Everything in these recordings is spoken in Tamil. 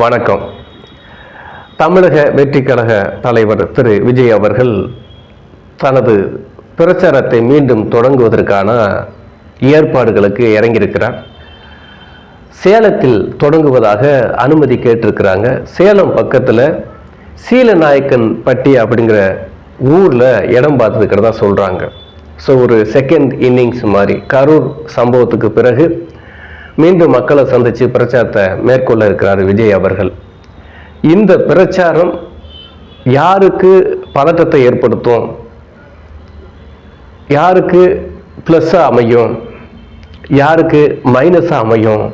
வணக்கம். தமிழக வெற்றிக்கழக தலைவர் திரு. விஜய் அவர்கள் தனது பிரச்சாரத்தை மீண்டும் தொடங்குவதற்கான ஏற்பாடுகளுக்கு இறங்கியிருக்கிறார். சேலத்தில் தொடங்குவதாக அனுமதி கேட்டிருக்கிறாங்க. சேலம் பக்கத்தில் சீலநாயக்கன் பட்டி அப்படிங்கிற ஊரில் இடம் பார்த்துருக்கிறதா சொல்கிறாங்க ஸோ ஒரு செகண்ட் இன்னிங்ஸ் மாதிரி கரூர் சம்பவத்துக்கு பிறகு மீண்டும் மக்களை சந்தித்து பிரச்சாரத்தை மேற்கொள்ள இருக்கிறார் விஜய் அவர்கள். இந்த பிரச்சாரம் யாருக்கு பதட்டத்தை ஏற்படுத்தும்? யாருக்கு ப்ளஸ்ஸாக அமையும்? யாருக்கு மைனஸாக அமையும்?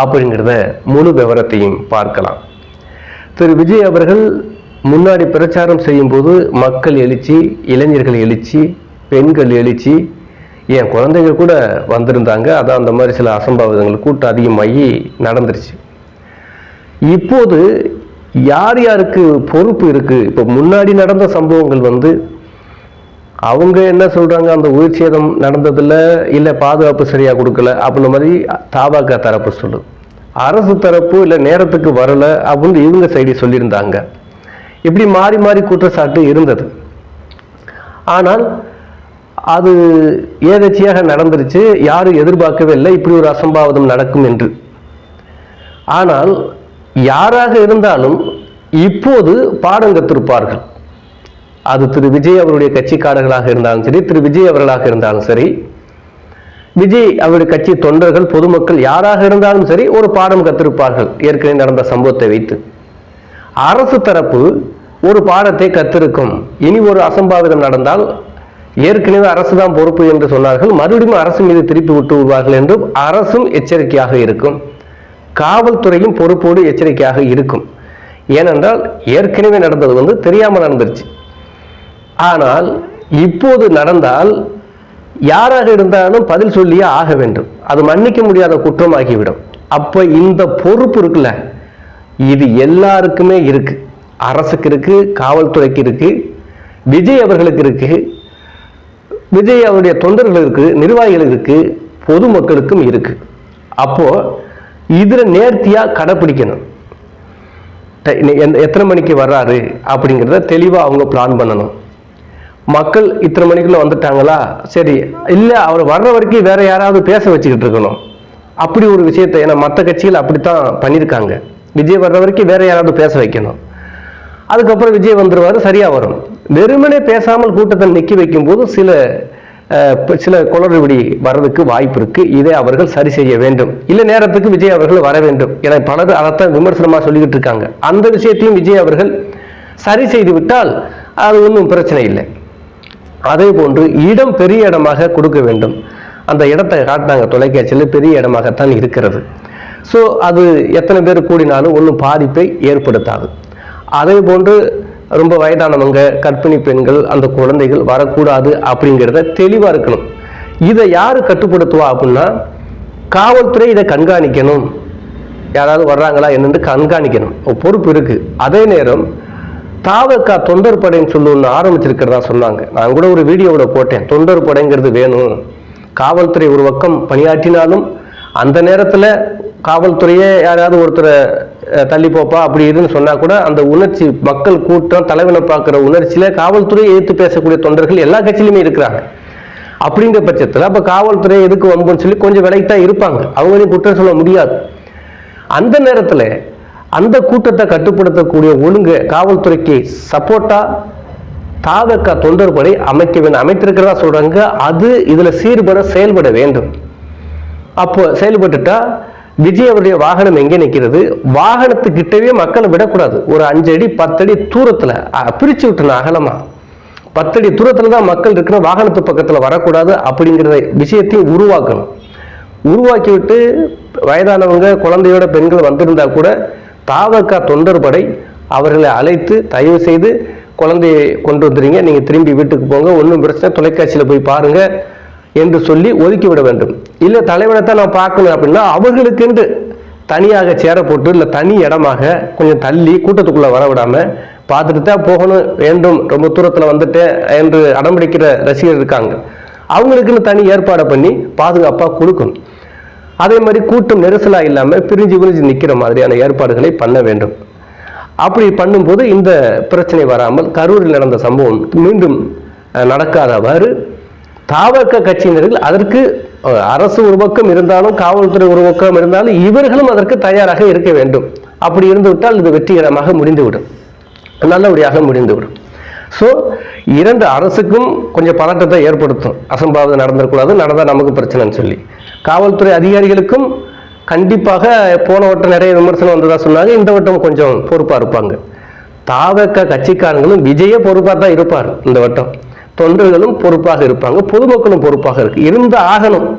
அப்படிங்கிறத முழு விவரத்தையும் பார்க்கலாம். திரு விஜய் அவர்கள் முன்னாடி பிரச்சாரம் செய்யும்போது மக்கள் எழுச்சி இளைஞர்கள் எழுச்சி பெண்கள் எழுச்சி என் குழந்தைங்க கூட வந்திருந்தாங்க அதான் அந்த மாதிரி சில அசம்பாவிதங்கள் கூட்டம் அதிகமாகி நடந்துருச்சு. இப்போது யார் யாருக்கு பொறுப்பு இருக்கு? இப்போ முன்னாடி நடந்த சம்பவங்கள் வந்து அவங்க என்ன சொல்றாங்க? அந்த உயிர் சேதம் நடந்ததில்ல இல்லை பாதுகாப்பு சரியாக கொடுக்கல அப்படின்ற மாதிரி தாபாக தரப்பு சொல்லுது. அரசு தரப்பு இல்லை நேரத்துக்கு வரல அப்படின்னு இவங்க சைடு சொல்லியிருந்தாங்க. இப்படி மாறி மாறி குற்றச்சாட்டு இருந்தது. ஆனால் அது ஏதேச்சியாக நடந்துருச்சு யாரும் எதிர்பார்க்கவே இல்லை இப்படி ஒரு அசம்பாவிதம் நடக்கும் என்று. ஆனால் யாராக இருந்தாலும் இப்போது பாடம் கத்திருப்பார்கள் அது திரு விஜய் அவருடைய கட்சிக்காரர்களாக இருந்தாலும் சரி திரு விஜய் அவர்களாக இருந்தாலும் சரி விஜய் அவருடைய கட்சி தொண்டர்கள் பொதுமக்கள் யாராக இருந்தாலும் சரி ஒரு பாடம் கத்திருப்பார்கள் ஏற்கனவே நடந்த சம்பவத்தை வைத்து. அரசு தரப்பு ஒரு பாடத்தை கத்திருக்கும் இனி ஒரு அசம்பாவிதம் நடந்தால் ஏற்கனவே அரசு தான் பொறுப்பு என்று சொன்னார்கள். மறுபடியும் அரசு மீது திருப்பி விட்டு விடுவார்கள் என்றும் அரசும் எச்சரிக்கையாக இருக்கும். காவல்துறையும் பொறுப்போடு எச்சரிக்கையாக இருக்கும். ஏனென்றால் ஏற்கனவே நடந்தது வந்து தெரியாமல் நடந்துருச்சு. ஆனால் இப்போது நடந்தால் யாராக இருந்தாலும் பதில் சொல்லியே ஆக வேண்டும். அது மன்னிக்க முடியாத குற்றமாகிவிடும். அப்ப இந்த பொறுப்பு இருக்குல்ல? இது எல்லாருக்குமே இருக்கு. அரசுக்கு இருக்கு காவல்துறைக்கு இருக்கு விஜய் அவர்களுக்கு இருக்கு விஜய் அவருடைய தொண்டர்களுக்கு நிர்வாகிகளுக்கு இருக்கு பொதுமக்களுக்கும் இருக்கு. அப்போ இதுல நேர்த்தியா கடைப்பிடிக்கணும். எத்தனை மணிக்கு வர்றாரு அப்படிங்கிறத தெளிவாக அவங்க பிளான் பண்ணணும். மக்கள் இத்தனை மணிக்குள்ள வந்துட்டாங்களா? சரி இல்லை அவர் வர்ற வரைக்கும் வேற யாராவது பேச வச்சுக்கிட்டு இருக்கணும். அப்படி ஒரு விஷயத்தை ஏன்னா மற்ற கட்சிகள் அப்படித்தான் பண்ணியிருக்காங்க. விஜய் வர்ற வரைக்கும் வேற யாராவது பேச வைக்கணும். அதுக்கப்புறம் விஜய் வந்துடுவார் சரியாக வரும். வெறுமனே பேசாமல் கூட்டத்தை நிற்க வைக்கும்போது சில சில குளறுபடி வர்றதுக்கு வாய்ப்பு இருக்கு. இதை அவர்கள் சரி செய்ய வேண்டும். இல்லை நேரத்துக்கு விஜய் அவர்கள் வர வேண்டும். என பலர் அதைத்தான் விமர்சனமாக சொல்லிக்கிட்டு இருக்காங்க. அந்த விஷயத்தையும் விஜய் அவர்கள் சரி செய்து விட்டால் அது ஒன்றும் பிரச்சனை இல்லை. அதே போன்று இடம் பெரிய இடமாக கொடுக்க வேண்டும். அந்த இடத்தை காட்டினாங்க தொலைக்காட்சியில் பெரிய இடமாகத்தான் இருக்கிறது. ஸோ அது எத்தனை பேர் கூடினாலும் ஒன்றும் பாதிப்பை ஏற்படுத்தாது. அதே போன்று ரொம்ப வயதானவங்க கற்பிணி பெண்கள் அந்த குழந்தைகள் வரக்கூடாது அப்படிங்கிறத தெளிவாக இருக்கணும். இதை யார் கட்டுப்படுத்துவா அப்படின்னா காவல்துறை இதை கண்காணிக்கணும். யாராவது வர்றாங்களா என்னென்று கண்காணிக்கணும். ஒரு பொறுப்பு இருக்குது அதே நேரம் தாவக்கா தொண்டர் படைன்னு சொல்லி ஒன்று ஆரம்பிச்சிருக்கிறதா சொன்னாங்க. நான் கூட ஒரு வீடியோவோட போட்டேன். தொண்டர் படைங்கிறது வேணும். காவல்துறை ஒரு பக்கம் பணியாற்றினாலும் அந்த நேரத்தில் காவல்துறையே யாராவது ஒருத்தரை தள்ளி போப்பா அப்படி இருன்னு சொன்னா கூட அந்த உணர்ச்சி மக்கள் கூட்டம் தலைவனை பார்க்குற உணர்ச்சியில காவல்துறையை எதிர்த்து பேசக்கூடிய தொண்டர்கள் எல்லா கட்சியிலுமே இருக்கிறாங்க. அப்படிங்கிற பட்சத்தில் அப்போ காவல்துறை எதுக்கு வம்புன்னு சொல்லி கொஞ்சம் விலைத்தா இருப்பாங்க. அவங்களையும் குற்றம் சொல்ல முடியாது. அந்த நேரத்தில் அந்த கூட்டத்தை கட்டுப்படுத்தக்கூடிய ஒழுங்கு காவல்துறைக்கு சப்போர்ட்டா தாவக தொண்டர்படை அமைக்க வேண்டும் அமைத்திருக்கிறதா சொல்றாங்க. அது இதுல சீர்பட செயல்பட வேண்டும். அப்போ செயல்பட்டுட்டா விஜய் அவருடைய வாகனம் எங்கே நிற்கிறது? வாகனத்துக்கிட்டவே மக்களை விடக்கூடாது. ஒரு அஞ்சு அடி பத்தடி தூரத்தில் பிரித்து பிரிச்சு விட்டணும் பத்தடி தூரத்தில் தான் மக்கள் இருக்கிற வாகனத்து பக்கத்தில் வரக்கூடாது அப்படிங்கிறத விஷயத்தையும் உருவாக்கணும். உருவாக்கி விட்டு வயதானவங்க குழந்தையோட பெண்கள் வந்திருந்தா கூட தாவக்கா தொண்டர் படை அவர்களை அழைத்து தயவு செய்து குழந்தையை கொண்டு வந்துடுங்க நீங்கள் திரும்பி வீட்டுக்கு போங்க. ஒன்றும் பிரச்சனை தொலைக்காட்சியில் போய் பாருங்கள் என்று சொல்லி ஒதுக்கி விட வேண்டும். இல்லை தலைவனை தான் நான் பார்க்கணும் அப்படின்னா அவர்களுக்கென்று தனியாக சேர போட்டு இல்லை தனி இடமாக கொஞ்சம் தள்ளி கூட்டத்துக்குள்ளே வர விடாமல் பார்த்துட்டு தான் போகணும் வேண்டும் ரொம்ப தூரத்தில் வந்துட்டேன் என்று அடம்பிடிக்கிற ரசிகர் இருக்காங்க. அவங்களுக்குன்னு தனி ஏற்பாடை பண்ணி பாதுகாப்பாக கொடுக்கணும். அதே மாதிரி கூட்டம் நெரிசலாக இல்லாமல் பிரிஞ்சு பிரிஞ்சு நிற்கிற மாதிரியான ஏற்பாடுகளை பண்ண வேண்டும். அப்படி பண்ணும்போது இந்த பிரச்சனை வராமல் கரூரில் நடந்த சம்பவம் மீண்டும் நடக்காதவாறு தாவக கட்சியினர்கள் அதற்கு அரசு ஒரு பக்கம் இருந்தாலும் காவல்துறை ஒரு பக்கம் இருந்தாலும் இவர்களும் அதற்கு தயாராக இருக்க வேண்டும். அப்படி இருந்துவிட்டால் இது வெற்றிகரமாக முடிந்துவிடும். நல்லபடியாக முடிந்துவிடும். ஸோ இரண்டு அரசுக்கும் கொஞ்சம் பதட்டத்தை ஏற்படுத்தும். அசம்பாவிதம் நடந்திருக்கூடாது நடந்தால் நமக்கு பிரச்சனைன்னு சொல்லி. காவல்துறை அதிகாரிகளுக்கும் கண்டிப்பாக போன வட்டம் நிறைய விமர்சனம் வந்ததா சொன்னாங்க இந்த வட்டம் கொஞ்சம் பொறுப்பாக இருப்பாங்க. தாவக்க கட்சிக்காரங்களும் விஜய பொறுப்பாக தான் இருப்பார் இந்த வட்டம். தொண்டர்களும் பொறுப்பாக இருப்பாங்க பொதுமக்களும் பொறுப்பாக இருக்கு. இருந்து ஆகணும்.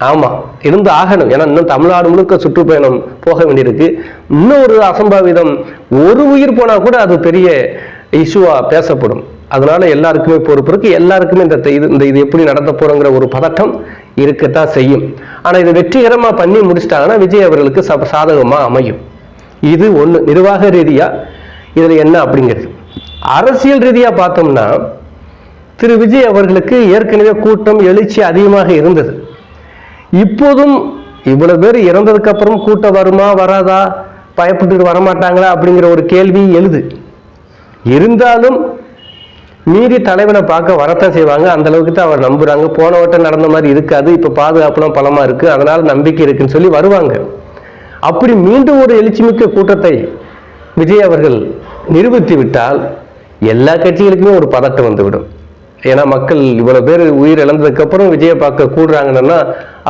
ஆமா இருந்து ஆகணும். ஏன்னா இன்னும் தமிழ்நாடு முழுக்க சுற்றுப்பயணம் போக வேண்டியிருக்கு. இன்னும் ஒரு அசம்பாவிதம் ஒரு உயிர் போனா கூட அது பெரிய இஷ்யூவா பேசப்படும். அதனால எல்லாருக்குமே பொறுப்பு இருக்கு. எல்லாருக்குமே இந்த இது இந்த இது எப்படி நடத்த போறோங்கிற ஒரு பதட்டம் இருக்கத்தான் செய்யும். ஆனா இது வெற்றிகரமா பண்ணி முடிச்சிட்டாங்கன்னா விஜய் அவர்களுக்கு ச- சாதகமா அமையும். இது ஒன்று நிர்வாக ரீதியா இதுல என்ன அப்படிங்கிறது? அரசியல் ரீதியா பார்த்தோம்னா திரு விஜய் அவர்களுக்கு ஏற்கனவே கூட்டம் எழுச்சி அதிகமாக இருந்தது. இப்போதும் இவ்வளவு பேர் இறந்ததுக்கு அப்புறம் கூட்டம் வருமா வராதா பயப்பட்டு வரமாட்டாங்களா அப்படிங்கிற ஒரு கேள்வி எழுது. இருந்தாலும் மீறி தலைவனை பார்க்க வரத்தான் செய்வாங்க. அந்த அளவுக்கு தான் அவர் நம்புறாங்க. போன வட்டம் நடந்த மாதிரி இருக்காது. இப்ப பாதுகாப்புலாம் பலமா இருக்கு. அதனால நம்பிக்கை இருக்குன்னு சொல்லி வருவாங்க. அப்படி மீண்டும் ஒரு எழுச்சிமிக்க கூட்டத்தை விஜய் அவர்கள் நிரூபித்து விட்டால் எல்லா கட்சிகளுக்குமே ஒரு பதட்டம் வந்துவிடும். ஏன்னா மக்கள் இவ்வளவு பேர் உயிர் இழந்ததுக்கப்புறம் விஜயை பார்க்க கூடுறாங்கன்னா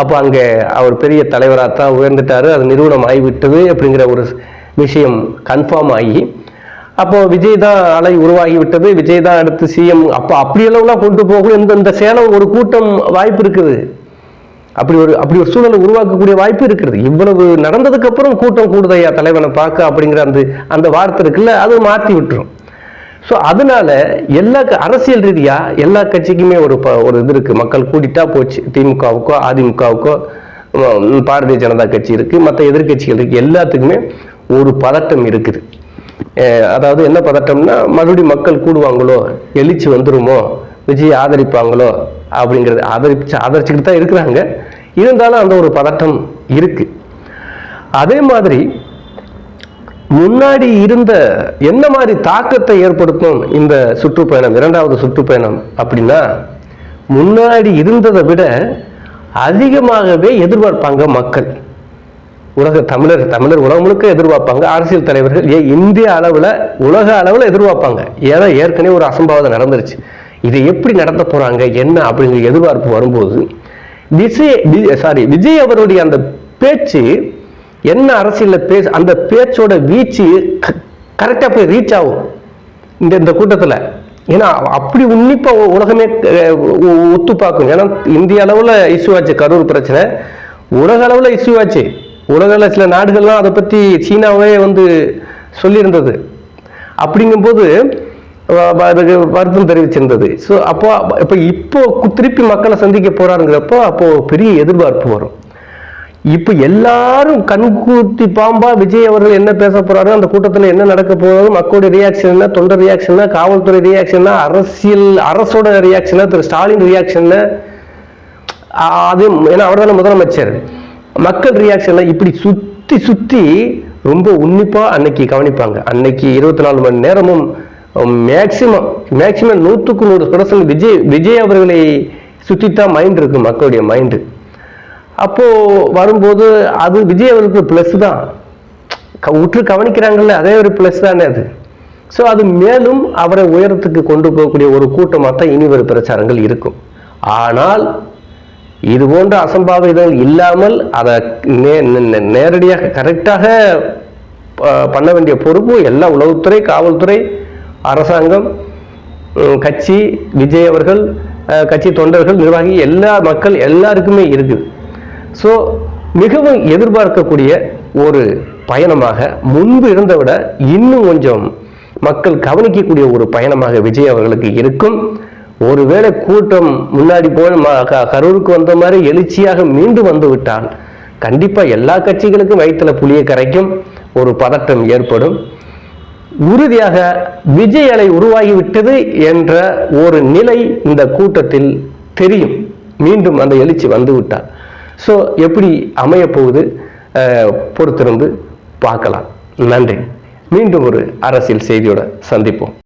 அப்போ அங்கே அவர் பெரிய தலைவராக தான் உயர்ந்துட்டாரு. அது நிறுவனம் ஆகிவிட்டது அப்படிங்கிற ஒரு விஷயம் கன்ஃபார்ம் ஆகி அப்போ விஜய் தான் அலை உருவாகி விட்டது. விஜய் தான் அடுத்து சிஎம் அப்போ அப்படியெல்லாம் கொண்டு போகணும். இந்த இந்த சேலம் ஒரு கூட்டம் வாய்ப்பு இருக்குது. அப்படி ஒரு அப்படி ஒரு சூழலை உருவாக்கக்கூடிய வாய்ப்பு இருக்கிறது இவ்வளவு நடந்ததுக்கப்புறம் கூட்டம் கூடுதையா தலைவனை பார்க்க அப்படிங்கிற அந்த அந்த வார்த்தை இருக்குல்ல அது மாற்றி விட்டுரும். ஸோ அதனால எல்லா க- அரசியல் ரீதியாக எல்லா கட்சிக்குமே ஒரு ப- ஒரு இது இருக்குது மக்கள் கூட்டிட்டா போச்சு. திமுகவுக்கோ அதிமுகவுக்கோ பாரதிய ஜனதா கட்சி இருக்குது மற்ற எதிர்க்கட்சிகள் இருக்குது எல்லாத்துக்குமே ஒரு பதட்டம் இருக்குது. அதாவது என்ன பதட்டம்னா மறுபடியும் மக்கள் கூடுவாங்களோ? எழுச்சி வந்துருமோ? விஜய் ஆதரிப்பாங்களோ? அப்படிங்கிறது ஆதரிச்சு ஆதரிச்சுக்கிட்டு தான் இருக்கிறாங்க. இருந்தாலும் அந்த ஒரு பதட்டம் இருக்குது அதே மாதிரி முன்னாடி இருந்த என்ன மாதிரி தாக்கத்தை ஏற்படுத்தும் இந்த சுற்றுப்பயணம் இரண்டாவது சுற்றுப்பயணம் அப்படின்னா முன்னாடி இருந்ததை விட அதிகமாகவே எதிர்பார்ப்பாங்க மக்கள். உலக தமிழர் தமிழர் உலகம் முழுக்க எதிர்பார்ப்பாங்க. அரசியல் தலைவர்கள் ஏன் இந்திய அளவில் உலக அளவில் எதிர்பார்ப்பாங்க? ஏன்னா ஏற்கனவே ஒரு அசம்பாவிதம் நடந்துருச்சு. இதை எப்படி நடத்த போறாங்க? என்ன அப்படிங்கிற எதிர்பார்ப்பு வரும்போது விஜய் சாரி விஜய் அவருடைய அந்த பேச்சு என்ன அரசியலில் பேச அந்த பேச்சோட வீச்சு கரெக்டாக போய் ரீச் ஆகும். இந்த இந்த கூட்டத்தில். ஏன்னா அப்படி உன்னிப்பா உலகமே ஒத்து பார்க்கும். ஏன்னா இந்திய அளவில் இஷ்யூ ஆச்சு கரூர் பிரச்சனை. உலக அளவில் இஷ்யூ ஆச்சு. உலகில் சில நாடுகள்லாம் அதை பற்றி சீனாவே வந்து சொல்லியிருந்தது. அப்படிங்கும்போது அதுக்கு வருத்தம் தெரிவிச்சிருந்தது. ஸோ அப்போ இப்போ இப்போ திருப்பி மக்களை சந்திக்க போறாருங்கிறப்போ அப்போ பெரிய எதிர்பார்ப்பு வரும். இப்போ எல்லாரும் கண்கூத்தி பாம்பா விஜய் அவர்கள் என்ன பேச போறாரு அந்த கூட்டத்தில் என்ன நடக்க போறாரு மக்களுடைய ரியாக்ஷன் என்ன தொண்டர் ரியாக்ஷன் காவல்துறை ரியாக்ஷன் அரசியல் அரசோட ரியாக்ஷன் திரு ஸ்டாலின் ரியாக்ஷன் அது ஏன்னா அவர் தானே முதலமைச்சர். மக்கள் ரியாக்ஷன் இப்படி சுத்தி சுத்தி ரொம்ப உன்னிப்பா அன்னைக்கு கவனிப்பாங்க. அன்னைக்கு இருபத்தி நாலு மணி நேரமும் மேக்சிமம் மேக்சிமம் நூற்றுக்கு நூறு பர்சன்ட் விஜய் விஜய் அவர்களை சுற்றித்தான் மைண்ட் இருக்கு மக்களுடைய மைண்டு அப்போது வரும்போது அது விஜய் அவர்களுக்கு ப்ளஸ் தான். க- உற்று கவனிக்கிறாங்கல்ல அதே ஒரு ப்ளஸ் தானே அது. ஸோ அது மேலும் அவரை உயரத்துக்கு கொண்டு போகக்கூடிய ஒரு கூட்டமாக தான் இனி ஒரு பிரச்சாரங்கள் இருக்கும். ஆனால் இது போன்ற அசம்பாவிதங்கள் இல்லாமல் அதை நே- நேரடியாக கரெக்டாக பண்ண வேண்டிய பொறுப்பு எல்லா உளவுத்துறை காவல்துறை அரசாங்கம் கட்சி விஜய் அவர்கள் கட்சி தொண்டர்கள் நிர்வாகி எல்லா மக்கள் எல்லாருக்குமே இருக்குது. ஸோ மிகவும் எதிர்பார்க்கக்கூடிய ஒரு பயணமாக முன்பு இருந்த விட இன்னும் கொஞ்சம் மக்கள் கவனிக்கக்கூடிய ஒரு பயணமாக விஜய் அவர்களுக்கு இருக்கும். ஒருவேளை கூட்டம் முன்னாடி போல் ம- க- கரூருக்கு வந்த மாதிரி எழுச்சியாக மீண்டும் வந்து விட்டால் கண்டிப்பாக எல்லா கட்சிகளுக்கும் வயிற்றுல புளிய கரைக்கும் ஒரு பதட்டம் ஏற்படும். உறுதியாக விஜய் அலை உருவாகிவிட்டது என்ற ஒரு நிலை இந்த கூட்டத்தில் தெரியும். மீண்டும் அந்த எழுச்சி வந்துவிட்டார் ஸோ எப்படி அமைய போகுது பொறுத்திருந்து பார்க்கலாம். நன்றி. மீண்டும் ஒரு அரசியல் செய்தியோட சந்திப்போம்.